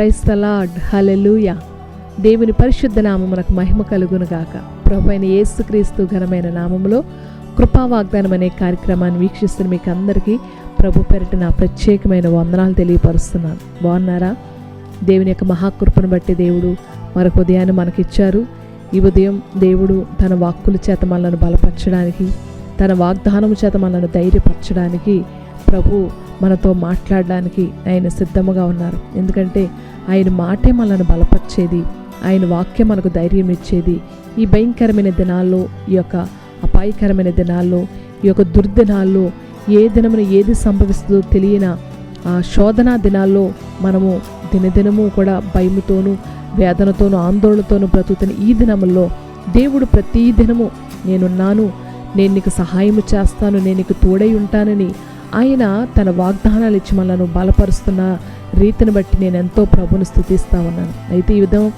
Price తలాడ్ hallelujah దేవుని పరిశుద్ధ నామమునకు మహిమ కలుగును గాక ప్రభు అయిన యేసుక్రీస్తు ఘనమైన నామములో కృపా వాగ్దానం అనే కార్యక్రమాన్ని వీక్షిస్తున్న మీకు అందరికీ ప్రభు పెరట నా ప్రత్యేకమైన వందనాలు తెలియపరుస్తున్నాను. బాగున్నారా? దేవుని యొక్క మహాకృపను బట్టి దేవుడు మరొక ఉదయాన్ని మనకిచ్చారు. ఈ ఉదయం దేవుడు తన వాక్కుల చేత మనలను బలపరచడానికి తన వాగ్దానము చేత మనలను ధైర్యపరచడానికి ప్రభు మనతో మాట్లాడడానికి ఆయన సిద్ధముగా ఉన్నారు. ఎందుకంటే ఆయన మాటే మనల్ని బలపరిచేది. ఆయన వాక్యం మనకు ధైర్యం ఇచ్చేది. ఈ భయంకరమైన దినాల్లో ఈ యొక్క అపాయకరమైన దినాల్లో ఈ యొక్క దుర్దినాల్లో ఏ దినమున ఏది సంభవిస్తుందో తెలియని ఆ శోధనా దినాల్లో మనము దినదినము కూడా భయముతోనూ వేదనతోనూ ఆందోళనతోనూ బ్రతుకుతున్న ఈ దినముల్లో దేవుడు ప్రతి దినము నేనున్నాను నేను నీకు సహాయము చేస్తాను నేను నీకు తోడై ఉంటానని ఆయన తన వాగ్దానాలు ఇచ్చి మనల్ని బలపరుస్తున్న రీతిని బట్టి నేను ఎంతో ప్రభుని స్థుతిస్తా ఉన్నాను. అయితే ఈ విధం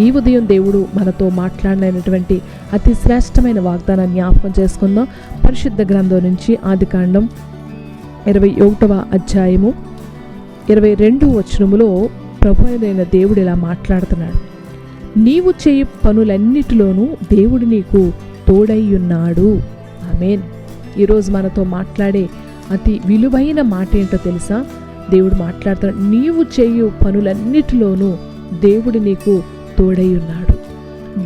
ఈ ఉదయం దేవుడు మనతో మాట్లాడినటువంటి అతి శ్రేష్టమైన వాగ్దానాన్ని జ్ఞాపకం చేసుకుందాం. పరిశుద్ధ గ్రంథం నుంచి ఆదికాండం ఇరవై ఒకటవ అధ్యాయము ఇరవై రెండు వచనములో ప్రభు అయిన దేవుడు ఇలా మాట్లాడుతున్నాడు. నీవు చేయు పనులన్నిటిలోనూ దేవుడు నీకు తోడై ఉన్నాడు. ఆమెన్. ఈరోజు మనతో మాట్లాడే అతి విలువైన మాట ఏంటో తెలుసా? దేవుడు మాట్లాడుతాడు నీవు చేయు పనులన్నిటిలోనూ దేవుడు నీకు తోడై ఉన్నాడు.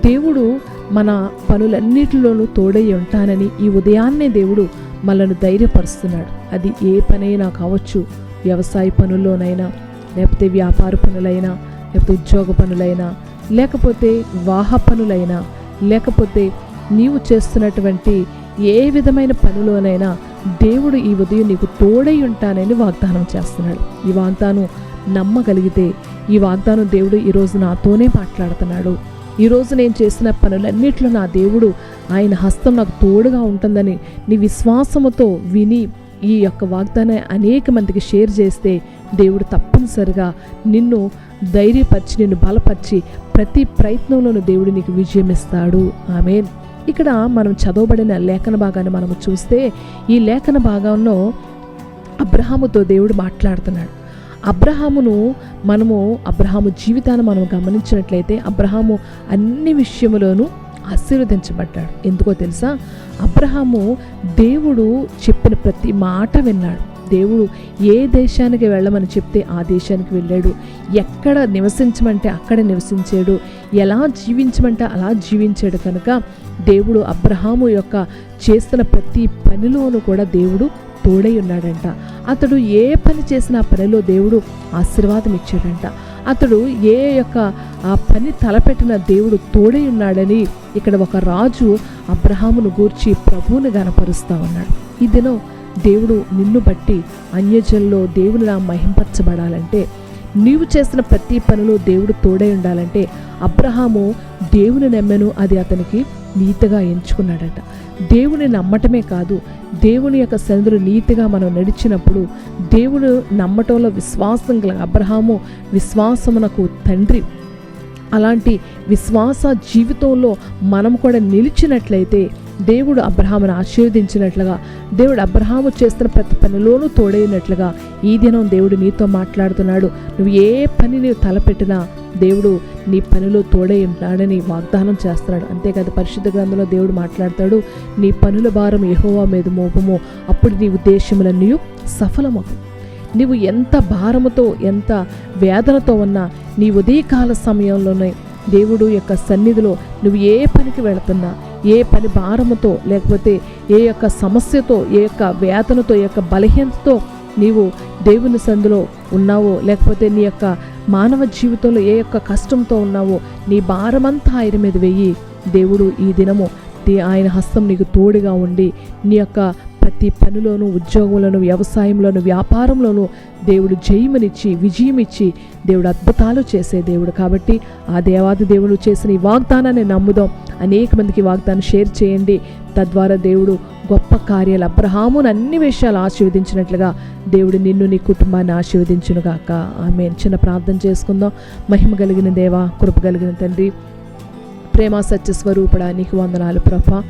దేవుడు మన పనులన్నిటిలోనూ తోడై ఉంటానని ఈ ఉదయాన్నే దేవుడు మనను ధైర్యపరుస్తున్నాడు. అది ఏ పనైనా కావచ్చు వ్యవసాయ పనుల్లోనైనా లేకపోతే వ్యాపార పనులైనా లేకపోతే ఉద్యోగ పనులైనా లేకపోతే వివాహ పనులైనా లేకపోతే నీవు చేస్తున్నటువంటి ఏ విధమైన పనిలోనైనా దేవుడు ఈ ఉదయం నీకు తోడై ఉంటానని వాగ్దానం చేస్తున్నాడు. ఈ వాగ్దానం నమ్మగలిగితే ఈ వాగ్దానం దేవుడు ఈరోజు నాతోనే మాట్లాడుతున్నాడు. ఈరోజు నేను చేసిన పనులన్నిట్లో నా దేవుడు ఆయన హస్తం నాకు తోడుగా ఉంటుందని నీ విశ్వాసముతో విని ఈ యొక్క వాగ్దానం అనేక మందికి షేర్ చేస్తే దేవుడు తప్పనిసరిగా నిన్ను ధైర్యపరిచి నిన్ను బలపరిచి ప్రతి ప్రయత్నంలోనూ దేవుడు నీకు విజయం ఇస్తాడు ఆమెన్. ఇక్కడ మనం చదవబడిన లేఖన భాగాన్ని మనము చూస్తే ఈ లేఖన భాగంలో అబ్రహాముతో దేవుడు మాట్లాడుతున్నాడు. అబ్రహామును మనము అబ్రహాము జీవితాన్ని మనం గమనించినట్లయితే అబ్రహాము అన్ని విషయములోనూ ఆశీర్వదించబడ్డాడు. ఎందుకో తెలుసా? అబ్రహాము దేవుడు చెప్పిన ప్రతి మాట విన్నాడు. దేవుడు ఏ దేశానికి వెళ్ళమని చెప్తే ఆ దేశానికి వెళ్ళాడు. ఎక్కడ నివసించమంటే అక్కడ నివసించాడు. ఎలా జీవించమంటే అలా జీవించాడు కనుక దేవుడు అబ్రహాము యొక్క చేస్తున్న ప్రతి పనిలోనూ కూడా దేవుడు తోడై ఉన్నాడంట. అతడు ఏ పని చేసిన ఆ పనిలో దేవుడు ఆశీర్వాదం ఇచ్చాడంట. అతడు ఏ యొక్క ఆ పని తలపెట్టిన దేవుడు తోడై ఉన్నాడని ఇక్కడ ఒక రాజు అబ్రహామును గూర్చి ప్రభువుని గనపరుస్తూ ఉన్నాడు. ఈ దినం దేవుడు నిన్ను బట్టి అన్యజనులో దేవుని నా మహింపరచబడాలంటే నీవు చేసిన ప్రతి పనిలో దేవుడు తోడై ఉండాలంటే అబ్రహాము దేవుని నమ్మెను అది అతనికి నీతిగా ఎంచుకున్నాడట. దేవుని నమ్మటమే కాదు దేవుని యొక్క సన్నిధిలో నీతిగా మనం నడిచినప్పుడు దేవుడు నమ్మటంలో విశ్వాసం గల అబ్రహాము విశ్వాసమునకు తండ్రి. అలాంటి విశ్వాస జీవితంలో మనం కూడా నిలిచినట్లయితే దేవుడు అబ్రహామును ఆశీర్వదించినట్లుగా దేవుడు అబ్రహాము చేస్తున్న ప్రతి పనిలోనూ తోడైనట్లుగా ఈ దినం దేవుడు నీతో మాట్లాడుతున్నాడు. నువ్వు ఏ పని నీవు తలపెట్టినా దేవుడు నీ పనిలో తోడై ఉన్నాడని వాగ్దానం చేస్తున్నాడు. అంతేకాదు పరిశుద్ధ గ్రంథంలో దేవుడు మాట్లాడతాడు నీ పనుల భారం ఎహోవా మీద మోపము. అప్పుడు నీ ఉద్దేశములన్నీ సఫలమవు. నీవు ఎంత భారముతో ఎంత వేదనతో ఉన్నా నీ ఉదయకాల సమయంలోనే దేవుడు యొక్క సన్నిధిలో నువ్వు ఏ పనికి వెళుతున్నా ఏ పని భారముతో లేకపోతే ఏ యొక్క సమస్యతో ఏ యొక్క వేతనతో ఏ యొక్క బలహీనతతో నీవు దేవుని సందులో ఉన్నావో లేకపోతే నీ యొక్క మానవ జీవితంలో ఏ యొక్క కష్టంతో ఉన్నావో నీ భారమంతా ఆయన మీద వెయ్యి దేవుడు ఈ దినము ఆయన హస్తం నీకు తోడుగా ఉండి నీ యొక్క ప్రతి పనిలోనూ ఉద్యోగంలోను వ్యవసాయంలోను వ్యాపారంలోనూ దేవుడు జయమునిచ్చి విజయం ఇచ్చి దేవుడు అద్భుతాలు చేసే దేవుడు. కాబట్టి ఆ దేవాది దేవుడు చేసిన ఈ వాగ్దానాన్ని నమ్ముదాం. అనేక మందికి వాగ్దానం షేర్ చేయండి. తద్వారా దేవుడు గొప్ప కార్యాలు అబ్రహామును అన్ని విషయాలు ఆశీర్వదించినట్లుగా దేవుడు నిన్ను నీ కుటుంబాన్ని ఆశీర్వదించునుగాక. ఆమె చిన్న ప్రార్థన చేసుకుందాం. మహిమ కలిగిన దేవా కృప కలిగిన తండ్రి ప్రేమ సత్య స్వరూపడా నీకు వందనాలు ప్రభా.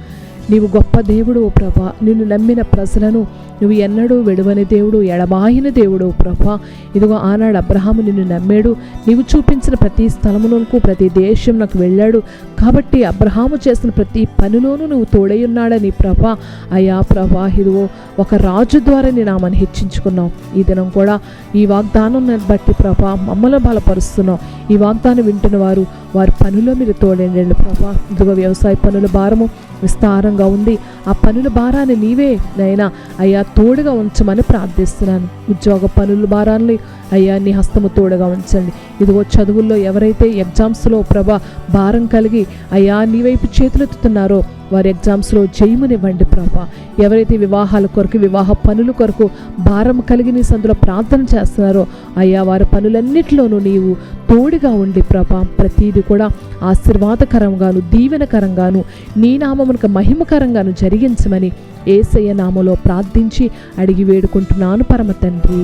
నీవు గొప్ప దేవుడు ఓ ప్రభా. నిన్ను నమ్మిన ప్రజలను నువ్వు ఎన్నడూ విడువని దేవుడు ఎడబాయిన దేవుడు ఓ ప్రభా. ఇదిగో ఆనాడు అబ్రహాము నిన్ను నమ్మాడు. నీవు చూపించిన ప్రతి స్థలమునకు ప్రతి దేశం నాకు వెళ్ళాడు. కాబట్టి అబ్రహాము చేసిన ప్రతి పనిలోనూ నువ్వు తోడై ఉన్నాడని ప్రభా. అయా ప్రభా ఇదిగో ఒక రాజు ద్వారా నీ నామని హెచ్చించుకున్నావు ఈ దినం కూడా ఈ వాగ్దానం బట్టి ప్రభా మమ్మల్ని బలపరుస్తున్నావు ఈ వాగ్దానం వింటున్న వారు వారి పనిలో మీరు తోడండి ప్రభా. ఇదిగో వ్యవసాయ పనుల భారము విస్తారంగా ఉంది. ఆ పనుల భారాన్ని నీవే నైనా అయ్యా తోడుగా ఉంచమని ప్రార్థిస్తున్నాను. ఉద్యోగ పనుల భారాన్ని అయ్యా నీ హస్తము తోడుగా ఉంచండి. ఇదిగో చదువుల్లో ఎవరైతే ఎగ్జామ్స్లో ప్రభా భారం కలిగి అయ్యా నీ వైపు చేతులెత్తుతున్నారో వారి ఎగ్జామ్స్లో జయమునివ్వండి ప్రభా. ఎవరైతే వివాహాల కొరకు వివాహ పనుల కొరకు భారం కలిగి నీ సందులో ప్రార్థన చేస్తున్నారో అయ్యా వారి పనులన్నిటిలోనూ నీవు తోడుగా ఉండి ప్రభా. ప్రతీది కూడా ఆశీర్వాదకరంగాను దీవెనకరంగాను నీ నామమునకు మహిమకరంగాను జరిగించమని ఏసయ్య నామలో ప్రార్థించి అడిగి వేడుకుంటున్నాను పరమ తండ్రి.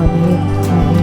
ఆమె